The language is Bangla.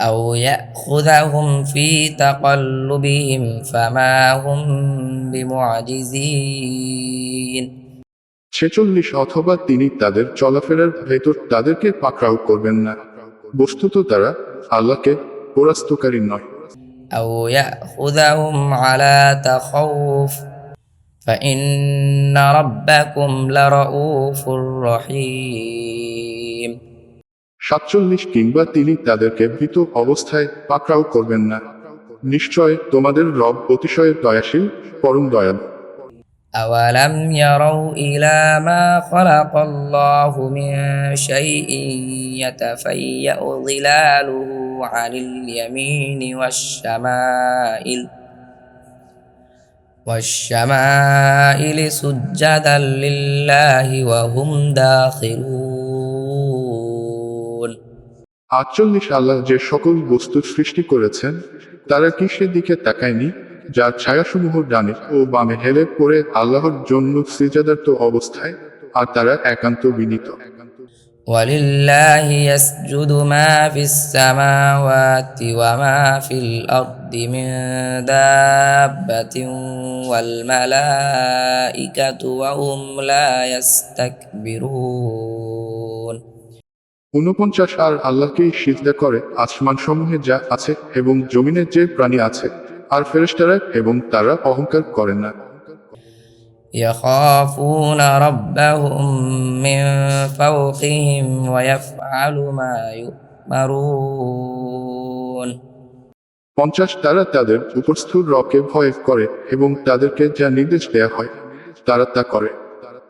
أو يأخذهم في تقلبهم فما هم بمعجزين ছেচল্লিশ অথবা তিনি তাদের চলাফেরার ভেতর তাদেরকে পাকড়াও করবেন না বস্তুত তারা আল্লাহকে পরাস্তকারী নয় أو يأخذهم على تخوف فإن ربكم لرؤوف رحيم সাতচল্লিশ কিংবা তিনি তাদেরকে ভীত অবস্থায় পাকড়াও করবেন না নিশ্চয় তোমাদের রব অতিশয় দয়াশীল পরম দয়ালু أولم يروا إلى ما خلق الله من شيء يتفيأ ظلاله عن اليمين والشمائل والشمائل سجدا لله وهم داخلون আটচল্লিশ আল্লাহ যে সকল বস্তু সৃষ্টি করেছেন তারা কি সেদিকে তাকায়নি যার ছায়াসমূহ ডানে ও বামে হেলে পড়ে আল্লাহর জন্য সিজাদার্ত অবস্থায় আর তারা একান্ত বিনীত ولله يسجد ما في السماوات وما في الأرض من دابة والملائكة وهم لا يستكبرون ঊনপঞ্চাশ আর আল্লাহকেই সিজদা করে আসমান সমূহে যা আছে এবং জমিনে যে প্রাণী আছে আর ফেরেশতারা এবং তারা অহংকার করে না يخافون ربهم من فوقهم ويفعل ما يؤمرون পঞ্চাশ তারা তাদের উপস্থিত রকে ভয় করে এবং তাদেরকে যা নির্দেশ দেয়া হয় তারা তা করে